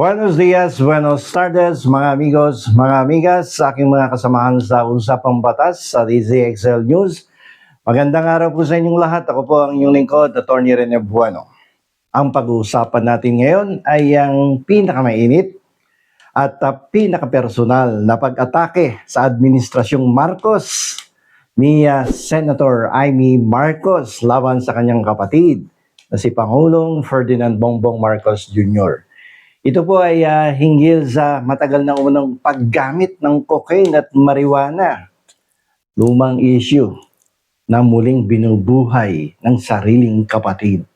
Buenos dias, buenos tardes, mga amigos, mga amigas, sa aking mga kasamahan sa Usapang Batas sa DZXL News. Magandang araw po sa inyong lahat. Ako po ang inyong lingkod, Atty. Rene Bueno. Ang pag-uusapan natin ngayon ay ang pinakamainit at uh, pinakapersonal na pag-atake sa Administrasyong Marcos ni uh, Senator Amy Marcos laban sa kanyang kapatid na si Pangulong Ferdinand Bongbong Marcos Jr. Ito po ay ah, hinggil sa matagal na unang paggamit ng cocaine at marijuana. Lumang issue na muling binubuhay ng sariling kapatid.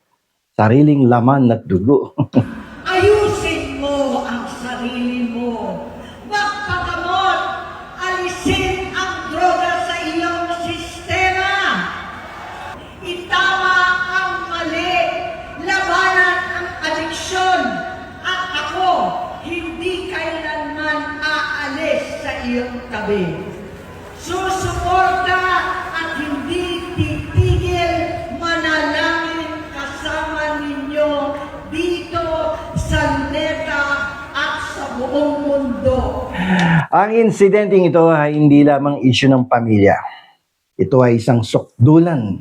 Sariling laman at dugo. Ayusin mo ang sarili mo. Magpagamot. Alisin ang droga sa iyong sistema. Itama ang mali. Labanan ang adiksyon. At ako, hindi kailanman aalis sa iyong tabi. Susuporta at hindi titigil manalangin kasama ninyo dito sa NETA at sa buong mundo. Ang insidenteng ito ay hindi lamang issue ng pamilya. Ito ay isang sukdulan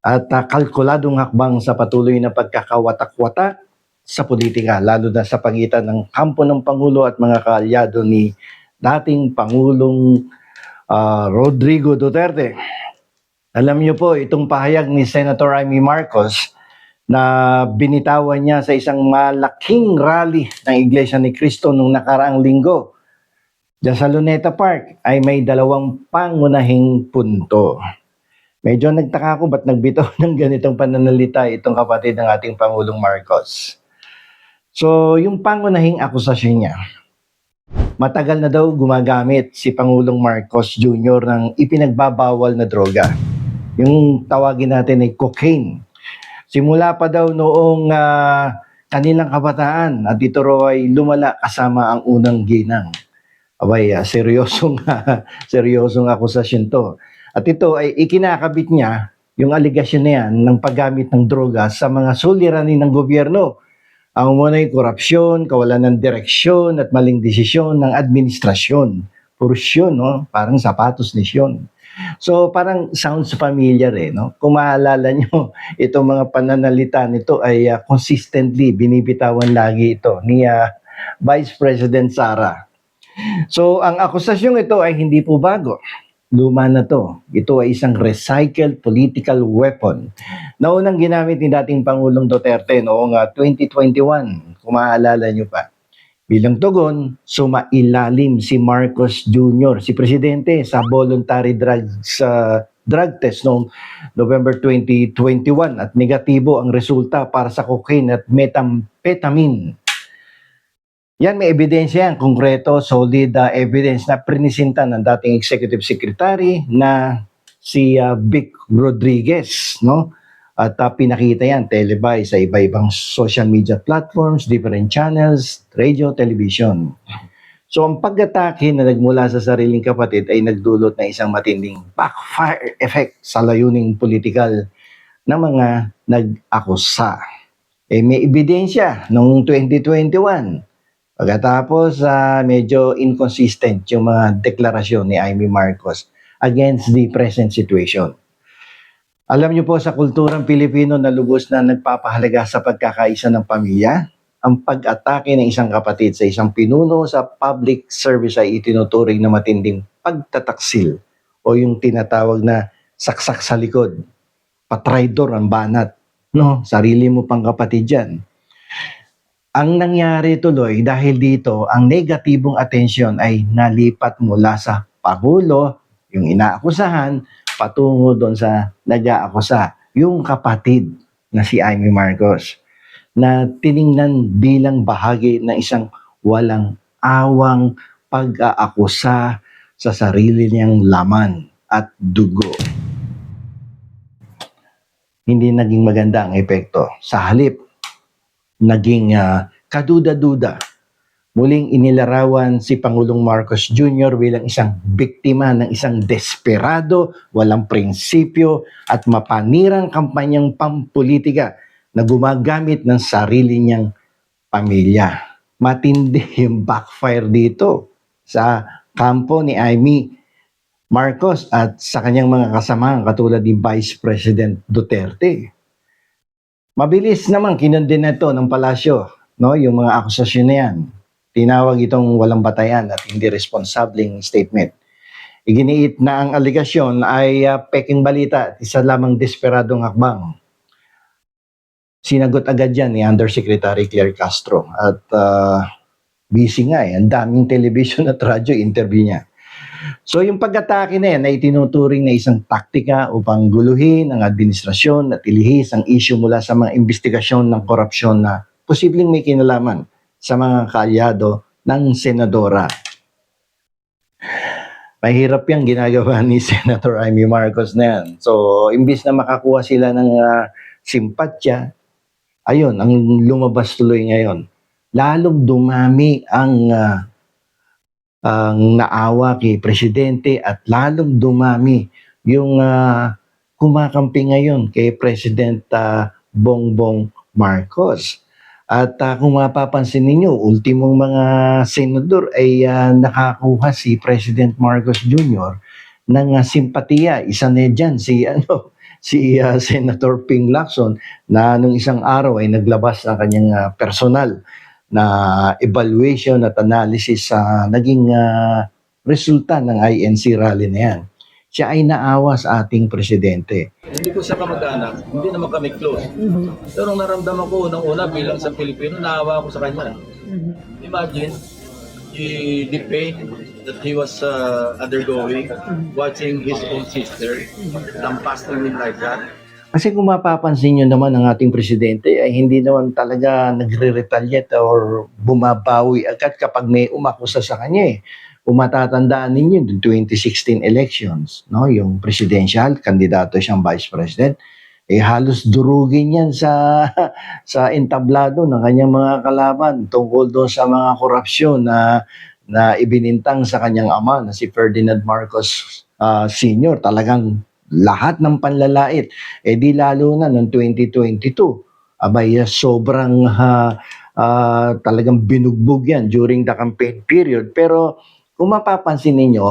at ah, kalkuladong hakbang sa patuloy na pagkakawatak-watak sa politika, lalo na sa pagitan ng kampo ng Pangulo at mga kaalyado ni dating Pangulong ah, Rodrigo Duterte. Alam niyo po, itong pahayag ni Senator Amy Marcos na binitawan niya sa isang malaking rally ng Iglesia ni Cristo nung nakaraang linggo Diyan sa Luneta Park ay may dalawang pangunahing punto. Medyo nagtaka ako ba't nagbitaw ng ganitong pananalita itong kapatid ng ating Pangulong Marcos. So, yung pangunahing akusasyon niya, matagal na daw gumagamit si Pangulong Marcos Jr. ng ipinagbabawal na droga. Yung tawagin natin ay cocaine. Simula pa daw noong ah, kanilang kabataan at ito raw ay lumala kasama ang unang ginang. Abay, ah, seryosong, seryosong akusasyon to. At ito ay ikinakabit niya yung aligasyon na yan ng paggamit ng droga sa mga suliranin ng gobyerno. Ang muna ay korupsyon, kawalan ng direksyon at maling desisyon ng administrasyon. Pursyon, no? Parang sapatos ni Siyon. So parang sounds familiar eh, no? Kung maalala nyo, itong mga pananalita nito ay ah, consistently binibitawan lagi ito ni ah, Vice President Sara. So, ang akusasyong ito ay hindi po bago. Luma na to. Ito ay isang recycled political weapon na unang ginamit ni dating Pangulong Duterte noong ah, 2021, kung maaalala nyo pa. Bilang tugon, sumailalim si Marcos Jr., si Presidente, sa voluntary drugs sa drug test noong November 2021 at negatibo ang resulta para sa cocaine at methamphetamine. Yan, may ebidensya yan, konkreto, solid uh, evidence na prinisinta ng dating executive secretary na si uh, Vic Rodriguez, no? At uh, pinakita yan, televised sa iba-ibang social media platforms, different channels, radio, television. So ang pag-atake na nagmula sa sariling kapatid ay nagdulot ng isang matinding backfire effect sa layuning politikal ng mga nag-akusa. Eh may ebidensya noong 2021 Pagkatapos, ah, medyo inconsistent yung mga deklarasyon ni Amy Marcos against the present situation. Alam niyo po sa kulturang Pilipino na lubos na nagpapahalaga sa pagkakaisa ng pamilya, ang pag-atake ng isang kapatid sa isang pinuno sa public service ay itinuturing na matinding pagtataksil o yung tinatawag na saksak sa likod. Patraidor ang banat. No, sarili mo pang kapatid yan. Ang nangyari tuloy dahil dito, ang negatibong atensyon ay nalipat mula sa Pangulo, yung inaakusahan, patungo doon sa nag-aakusa, yung kapatid na si Amy Marcos, na tiningnan bilang bahagi ng isang walang awang pag-aakusa sa sarili niyang laman at dugo. Hindi naging maganda ang epekto. Sa halip, naging ah, kaduda-duda. Muling inilarawan si Pangulong Marcos Jr. bilang isang biktima ng isang desperado, walang prinsipyo at mapanirang kampanyang pampolitika na gumagamit ng sarili niyang pamilya. matindi yung backfire dito sa kampo ni Amy Marcos at sa kanyang mga kasamahan katulad ni Vice President Duterte. Mabilis naman kinondena ito ng palasyo, no, yung mga akusasyon na yan. Tinawag itong walang batayan at hindi responsableng statement. Iginiit na ang aligasyon ay ah, peking balita at isa lamang desperadong hakbang. Sinagot agad yan ni Undersecretary Claire Castro at ah, busy nga eh, ang daming television at radyo interview niya. So yung pag-atake na yan ay tinuturing na isang taktika upang guluhin ang administrasyon at ilihis ang issue mula sa mga investigasyon ng korupsyon na posibleng may kinalaman sa mga kaalyado ng senadora. Mahirap yung ginagawa ni Senator Amy Marcos na yan. So, imbis na makakuha sila ng ah, simpatya, ayun, ang lumabas tuloy ngayon. Lalong dumami ang ah, ang naawa kay presidente at lalong dumami yung ah, kumakampi ngayon kay President ah, Bongbong Marcos. At ah, kung mapapansin ninyo, ultimong mga senador ay ah, nakakuha si President Marcos Jr. ng ah, simpatiya. Isa na dyan si, ano, si ah, Senator Ping Lacson na nung isang araw ay naglabas ng kanyang ah, personal na evaluation at analysis sa naging ah, resulta ng INC rally na yan. Siya ay naawa sa ating presidente. Hindi ko siya kamag-anak, hindi naman kami close. Pero ang naramdaman ko unang-una bilang sa Pilipino, naawa ako sa kanya. Imagine, the, the pain that he was uh, undergoing, watching his own sister, lampasting him like that. Kasi kung mapapansin nyo naman ang ating presidente ay hindi naman talaga nagre-retaliate or bumabawi agad kapag may umakusa sa kanya eh. Kung matatandaan ninyo, yung 2016 elections, no, yung presidential, kandidato siyang vice president, eh halos durugin yan sa sa entablado ng kanyang mga kalaban tungkol doon sa mga korupsyon na na ibinintang sa kanyang ama na si Ferdinand Marcos ah, Sr. Talagang lahat ng panlalait. Eh di lalo na noong 2022, abay ah, sobrang ah, ah, talagang binugbog yan during the campaign period. Pero kung mapapansin ninyo,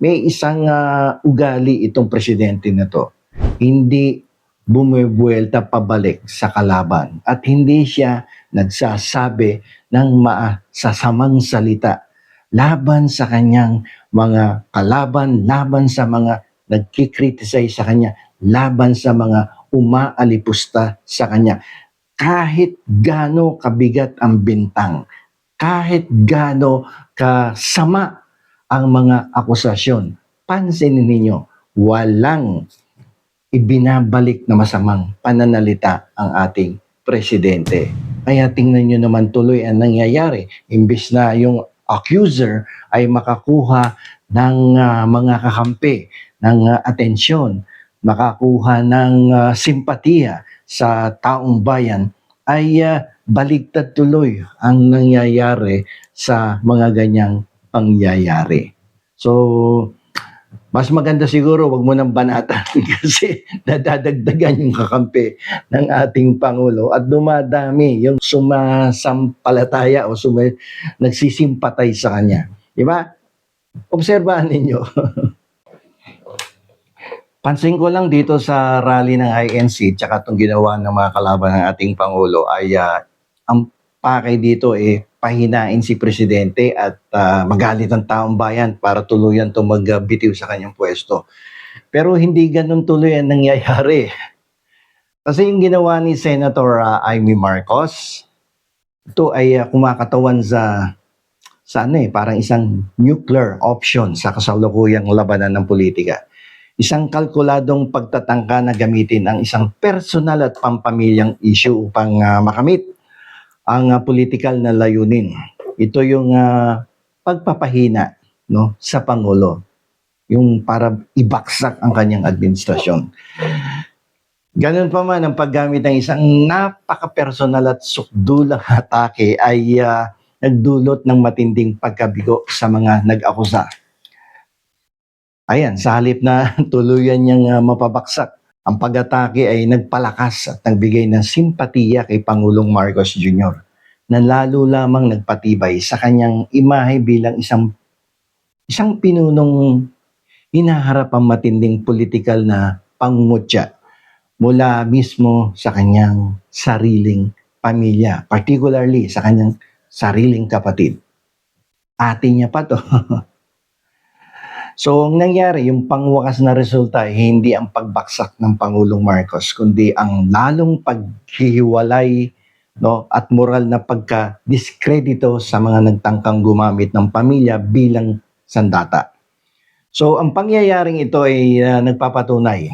may isang ah, ugali itong presidente na to. Hindi bumubuelta pabalik sa kalaban at hindi siya nagsasabi ng maasasamang salita laban sa kanyang mga kalaban, laban sa mga nagkikriticize sa kanya, laban sa mga umaalipusta sa kanya. Kahit gaano kabigat ang bintang, kahit gaano kasama ang mga akusasyon, pansinin ninyo, walang ibinabalik na masamang pananalita ang ating presidente. Kaya tingnan nyo naman tuloy ang nangyayari. Imbis na yung accuser ay makakuha ng ah, mga kakampi, ng ah, atensyon, makakuha ng ah, simpatiya sa taong bayan, ay ah, baligtad tuloy ang nangyayari sa mga ganyang pangyayari. So, mas maganda siguro wag mo nang banatan kasi nadadagdagan yung kakampi ng ating Pangulo at dumadami yung sumasampalataya o suma, nagsisimpatay sa kanya. Di ba? Obserbahan ninyo. Pansin ko lang dito sa rally ng INC tsaka itong ginawa ng mga kalaban ng ating Pangulo ay ah, ang pakay dito eh pahinain si Presidente at ah, magalit ang taong bayan para tuluyan itong magbitiw sa kanyang pwesto. Pero hindi ganun tuloy ang nangyayari. Kasi yung ginawa ni Senator ah, Amy Marcos, ito ay ah, kumakatawan sa sa ano eh, parang isang nuclear option sa kasalukuyang labanan ng politika. Isang kalkuladong pagtatangka na gamitin ang isang personal at pampamilyang issue upang ah, makamit ang ah, political na layunin. Ito yung ah, pagpapahina no sa pangulo. Yung para ibaksak ang kanyang administrasyon. Ganun pa man ang paggamit ng isang napaka-personal at sukdulang atake ay ah, nagdulot ng matinding pagkabigo sa mga nag-akusa. Ayan, sa halip na tuluyan niyang ah, mapabaksak, ang pag-atake ay nagpalakas at nagbigay ng simpatiya kay Pangulong Marcos Jr. na lalo lamang nagpatibay sa kanyang imahe bilang isang isang pinunong hinaharap ang matinding politikal na pangungutya mula mismo sa kanyang sariling pamilya, particularly sa kanyang sariling kapatid. Ate niya pa to. so, ang nangyari, yung pangwakas na resulta, eh, hindi ang pagbaksak ng Pangulong Marcos, kundi ang lalong paghihiwalay no, at moral na pagka-diskredito sa mga nagtangkang gumamit ng pamilya bilang sandata. So, ang pangyayaring ito ay ah, nagpapatunay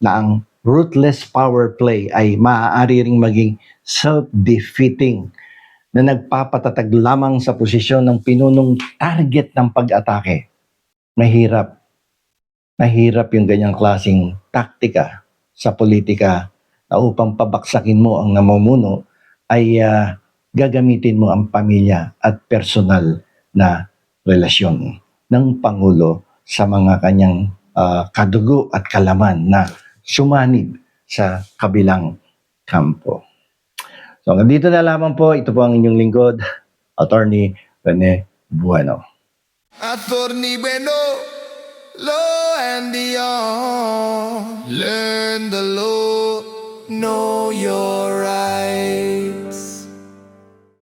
na ang ruthless power play ay maaari ring maging self-defeating na nagpapatatag lamang sa posisyon ng pinunong target ng pag-atake. Mahirap. Mahirap yung ganyang klasing taktika sa politika na upang pabaksakin mo ang namumuno ay ah, gagamitin mo ang pamilya at personal na relasyon ng Pangulo sa mga kanyang ah, kadugo at kalaman na sumanib sa kabilang kampo. So hanggang dito na lamang po, ito po ang inyong lingkod, Attorney Rene Bueno. Attorni bueno, low and beyond. Learn the law, know your